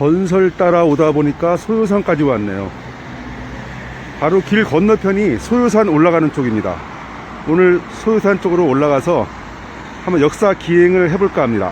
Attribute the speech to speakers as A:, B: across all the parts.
A: 전설 따라 오다 보니까 소요산까지 왔네요. 바로 길 건너편이 소요산 올라가는 쪽입니다. 오늘 소요산 쪽으로 올라가서 한번 역사 기행을 해볼까 합니다.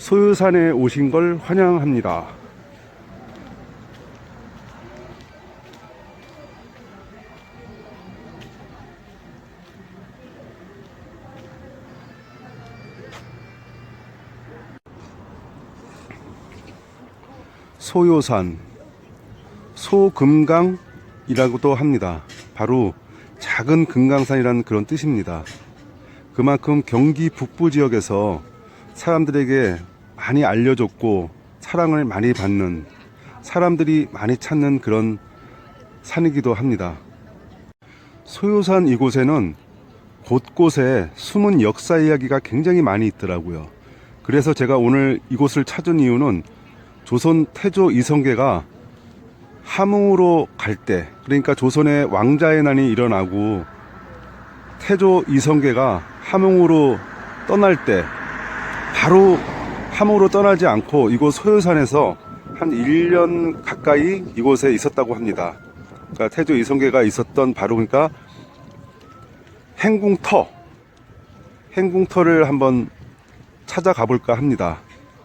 A: 소요산에 오신 걸 환영합니다. 소요산, 소금강이라고도 합니다. 바로 작은 금강산이라는 그런 뜻입니다. 그만큼 경기 북부 지역에서 사람들에게 많이 알려졌고 사랑을 많이 받는 사람들이 많이 찾는 그런 산이기도 합니다. 소요산 이곳에는 곳곳에 숨은 역사 이야기가 굉장히 많이 있더라고요. 그래서 제가 오늘 이곳을 찾은 이유는 조선 태조 이성계가 함흥으로 갈 때, 그러니까 조선의 왕자의 난이 일어나고 태조 이성계가 함흥으로 떠날 때 바로 함흥으로 떠나지 않고 이곳 소요산에서 한 1년 가까이 이곳에 있었다고 합니다. 그러니까 태조 이성계가 있었던 바로 그러니까 행궁터, 행궁터를 한번 찾아가 볼까 합니다.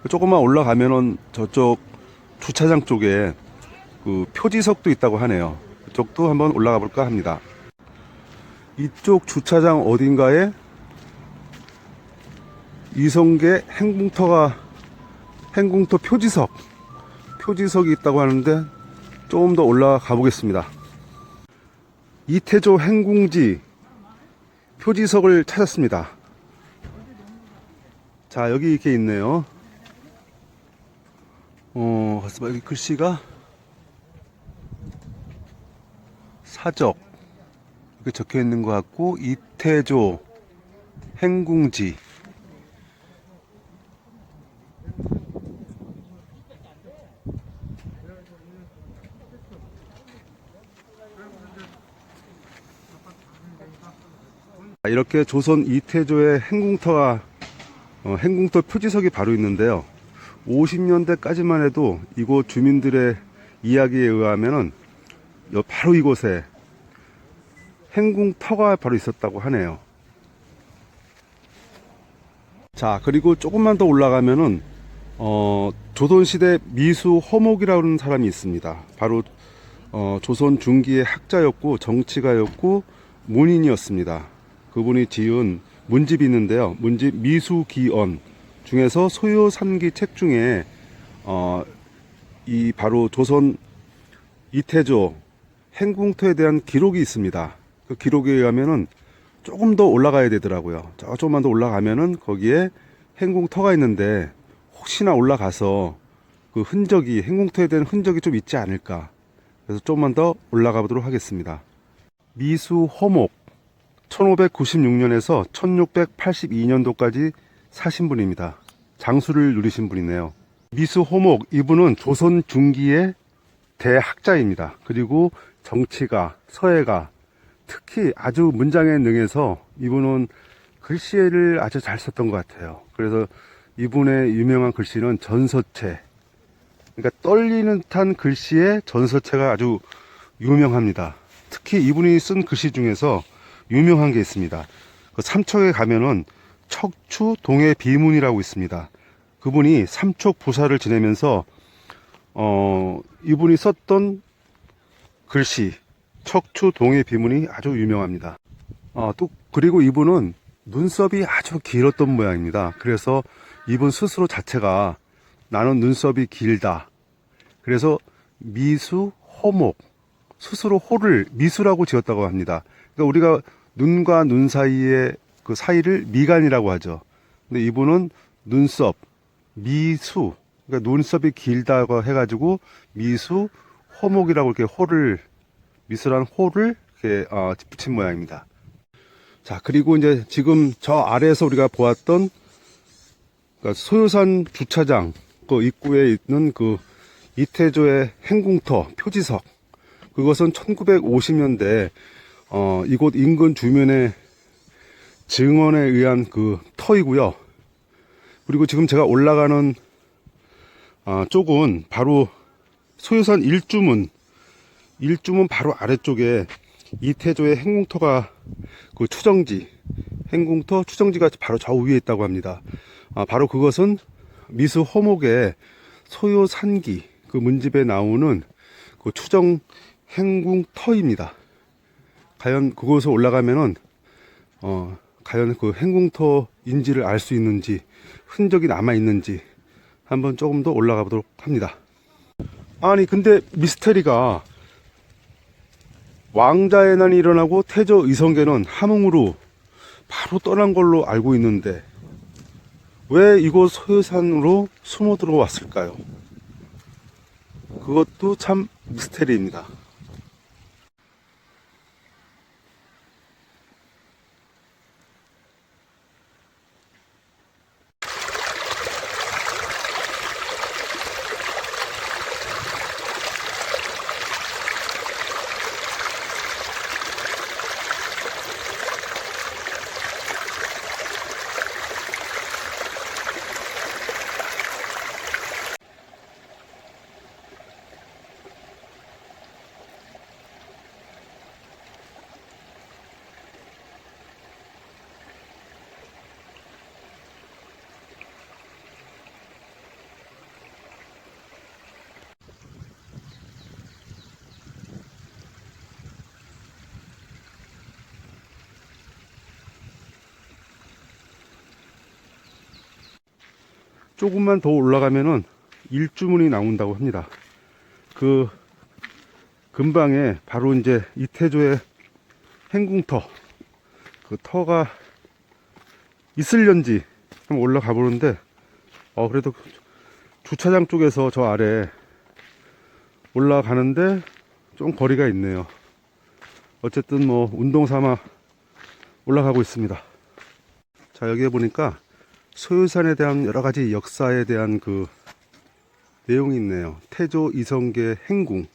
A: 조금만 올라가면은 저쪽 주차장 쪽에 그 표지석도 있다고 하네요. 그쪽도 한번 올라가 볼까 합니다. 이쪽 주차장 어딘가에 이성계 행궁터가 행궁터 표지석 표지석이 있다고 하는데 조금 더 올라가 보겠습니다. 이태조 행궁지 표지석을 찾았습니다. 자 여기 이렇게 있네요. 어, 가서 봐 여기 글씨가 사적 이렇게 적혀 있는 것 같고 이태조 행궁지 이렇게 조선 이태조의 행궁터가 어, 행궁터 표지석이 바로 있는데요. 50년대까지만 해도 이곳 주민들의 이야기에 의하면은 여- 바로 이곳에 행궁터가 바로 있었다고 하네요. 자, 그리고 조금만 더 올라가면은 어, 조선시대 미수 허목이라는 사람이 있습니다. 바로 어, 조선 중기의 학자였고 정치가였고 문인이었습니다. 그분이 지은 문집이 있는데요. 문집 미수기언 중에서 소요 삼기 책 중에 어, 이 바로 조선 이태조 행궁터에 대한 기록이 있습니다. 그 기록에 의하면은 조금 더 올라가야 되더라고요. 저 조금만 더 올라가면은 거기에 행궁터가 있는데 혹시나 올라가서 그 흔적이 행궁터에 대한 흔적이 좀 있지 않을까. 그래서 조금만 더 올라가 보도록 하겠습니다. 미수 허목 1596년에서 1682년도까지 사신 분입니다. 장수를 누리신 분이네요. 미수 호목 이분은 조선 중기의 대학자입니다. 그리고 정치가, 서예가, 특히 아주 문장에 능해서 이분은 글씨를 아주 잘 썼던 것 같아요. 그래서 이분의 유명한 글씨는 전서체. 그러니까 떨리는 듯한 글씨의 전서체가 아주 유명합니다. 특히 이분이 쓴 글씨 중에서 유명한 게 있습니다. 그 삼척에 가면은 척추 동해 비문이라고 있습니다. 그분이 삼척 보살을 지내면서 어, 이분이 썼던 글씨 척추 동해 비문이 아주 유명합니다. 어, 또 그리고 이분은 눈썹이 아주 길었던 모양입니다. 그래서 이분 스스로 자체가 나는 눈썹이 길다. 그래서 미수 호목 스스로 호를 미수라고 지었다고 합니다. 그러니까 우리가 눈과 눈 사이에 그 사이를 미간이라고 하죠. 근데 이분은 눈썹 미수 그러니까 눈썹이 길다고 해가지고 미수 호목이라고 이렇게 호를 미수란 호를 이렇게 어, 붙인 모양입니다. 자 그리고 이제 지금 저 아래에서 우리가 보았던 그러니까 소요산 주차장 그 입구에 있는 그 이태조의 행궁터 표지석 그것은 1950년대 어, 이곳 인근 주변의 증언에 의한 그 터이고요. 그리고 지금 제가 올라가는 아, 쪽은 바로 소유산 일주문 일주문 바로 아래쪽에 이태조의 행궁터가 그 추정지 행궁터 추정지가 바로 저 위에 있다고 합니다. 아, 바로 그것은 미수 호목의 소요 산기 그 문집에 나오는 그 추정 행궁터입니다. 과연 그곳에 올라가면은 어 과연 그 행궁터 인지를 알 수 있는지 흔적이 남아 있는지 한번 조금 더 올라가 보도록 합니다. 아니 근데 미스테리가 왕자의 난이 일어나고 태조 이성계는 함흥으로 바로 떠난 걸로 알고 있는데 왜 이곳 소유산으로 숨어 들어왔을까요? 그것도 참 미스테리입니다. 조금만 더 올라가면은 일주문이 나온다고 합니다. 그 근방에 바로 이제 이태조의 행궁터 그 터가 있을련지 한번 올라가 보는데 어 그래도 주차장 쪽에서 저 아래 올라가는데 좀 거리가 있네요. 어쨌든 뭐 운동 삼아 올라가고 있습니다. 자 여기에 보니까 소유산에 대한 여러 가지 역사에 대한 그 내용이 있네요. 태조 이성계 행궁,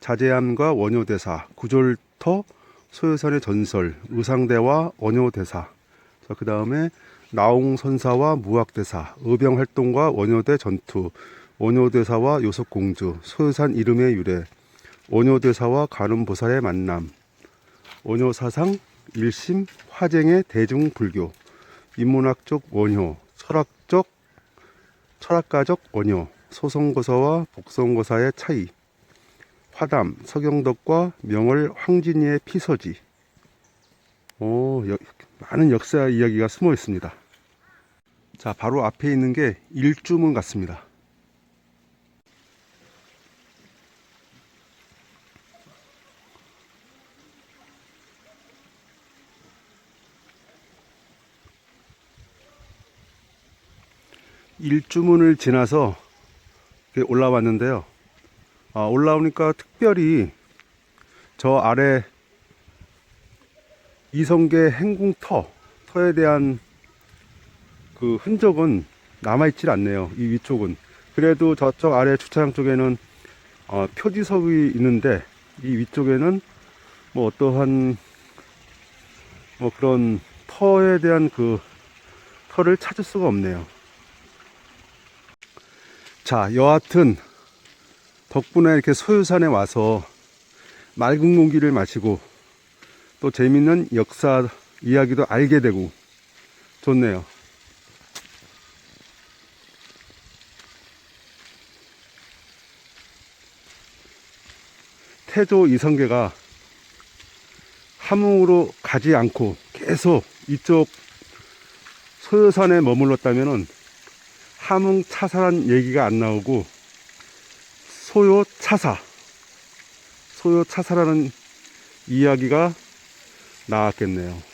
A: 자제함과 원효대사, 구졸터, 소유산의 전설, 의상대와 원효대사. 자, 그 다음에 나옹선사와 무학대사, 의병활동과 원효대 전투, 원효대사와 요석공주, 소유산 이름의 유래, 원효대사와 가늠보살의 만남, 원효사상, 일심, 화쟁의 대중불교, 인문학적 원효, 철학적, 철학가적 원효, 소송고사와 복송고사의 차이, 화담, 서경덕과 명월 황진이의 피서지. 오, 여- 많은 역사 이야기가 숨어 있습니다. 자, 바로 앞에 있는 게 일주문 같습니다. 일주문을 지나서 올라왔는데요. 아, 올라오니까 특별히 저 아래 이성계 행궁터, 터에 대한 그 흔적은 남아있질 않네요. 이 위쪽은. 그래도 저쪽 아래 주차장 쪽에는 어, 표지석이 있는데 이 위쪽에는 뭐 어떠한 뭐 그런 터에 대한 그 터를 찾을 수가 없네요. 자, 여하튼 덕분에 이렇게 소유산에 와서 맑은 공기를 마시고 또 재밌는 역사 이야기도 알게 되고 좋네요. 태조 이성계가 함흥으로 가지 않고 계속 이쪽 소유산에 머물렀다면은 함흥 차사란 얘기가 안 나오고 소요 차사, 소요 차사라는 이야기가 나왔겠네요.